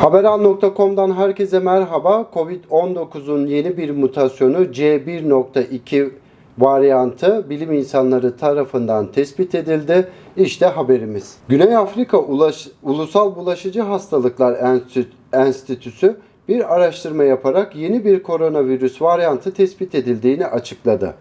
Haberan.com'dan herkese merhaba. Covid-19'un yeni bir mutasyonu C1.2 varyantı bilim insanları tarafından tespit edildi. İşte haberimiz. Güney Afrika Ulaş- Ulusal Bulaşıcı Hastalıklar Enstitü- Enstitüsü bir araştırma yaparak yeni bir koronavirüs varyantı tespit edildiğini açıkladı.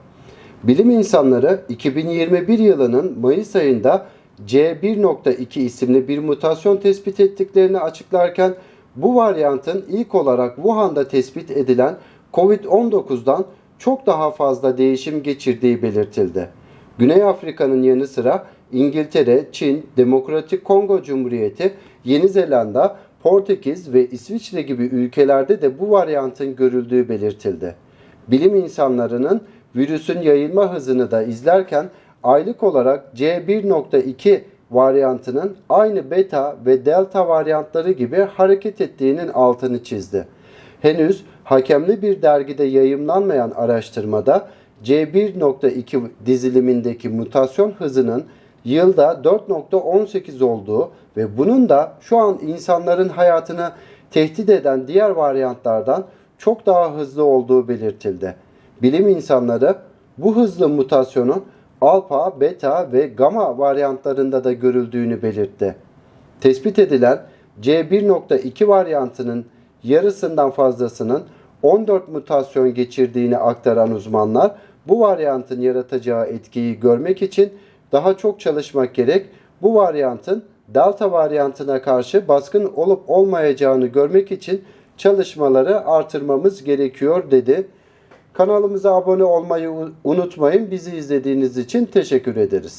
Bilim insanları 2021 yılının Mayıs ayında C1.2 isimli bir mutasyon tespit ettiklerini açıklarken bu varyantın ilk olarak Wuhan'da tespit edilen COVID-19'dan çok daha fazla değişim geçirdiği belirtildi. Güney Afrika'nın yanı sıra İngiltere, Çin, Demokratik Kongo Cumhuriyeti, Yeni Zelanda, Portekiz ve İsviçre gibi ülkelerde de bu varyantın görüldüğü belirtildi. Bilim insanlarının virüsün yayılma hızını da izlerken aylık olarak C1.2 varyantının aynı beta ve delta varyantları gibi hareket ettiğinin altını çizdi. Henüz hakemli bir dergide yayımlanmayan araştırmada C1.2 dizilimindeki mutasyon hızının yılda 4.18 olduğu ve bunun da şu an insanların hayatını tehdit eden diğer varyantlardan çok daha hızlı olduğu belirtildi. Bilim insanları bu hızlı mutasyonun alfa, beta ve gamma varyantlarında da görüldüğünü belirtti. Tespit edilen C1.2 varyantının yarısından fazlasının 14 mutasyon geçirdiğini aktaran uzmanlar bu varyantın yaratacağı etkiyi görmek için daha çok çalışmak gerek. Bu varyantın delta varyantına karşı baskın olup olmayacağını görmek için çalışmaları artırmamız gerekiyor dedi. Kanalımıza abone olmayı unutmayın. Bizi izlediğiniz için teşekkür ederiz.